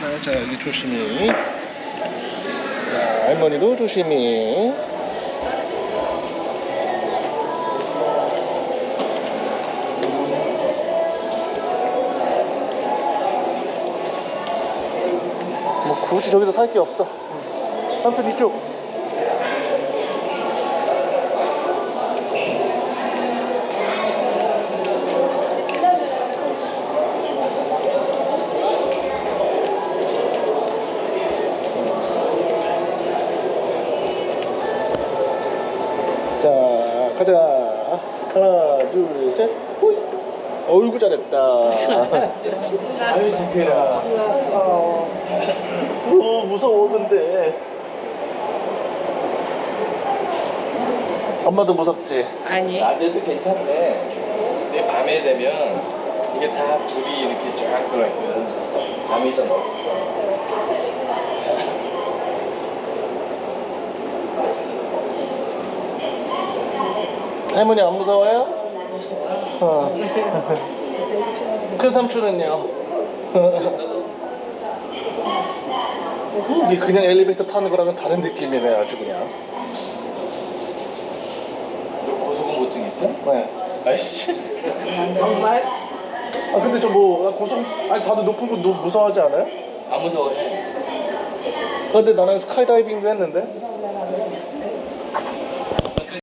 자, 자 여기 조심히. 자, 할머니도 조심히. 뭐 굳이 저기서 살 게 없어. 삼촌 이쪽. 자, 가자. 하나, 둘, 셋. 호이. 어이구 잘했다. 아유 창피해라 어, 무서워 근데. 엄마도 무섭지. 아니 낮에도 괜찮은데 내 밤에 되면 이게 다 불이 이렇게 쫙 들어있거든 밤이 더 멋있어 할머니 안 무서워요? 어. 큰 삼촌은요? 이게 그냥 엘리베이터 타는 거랑은 다른 느낌이네 아주 그냥. 너 고소공포증 있어? 네. 아이씨 정말 아 근데 저 뭐 고속 아니 다들 높은 거 너무 무서워하지 않아요? 안 무서워해 근데 나는 스카이다이빙도 했는데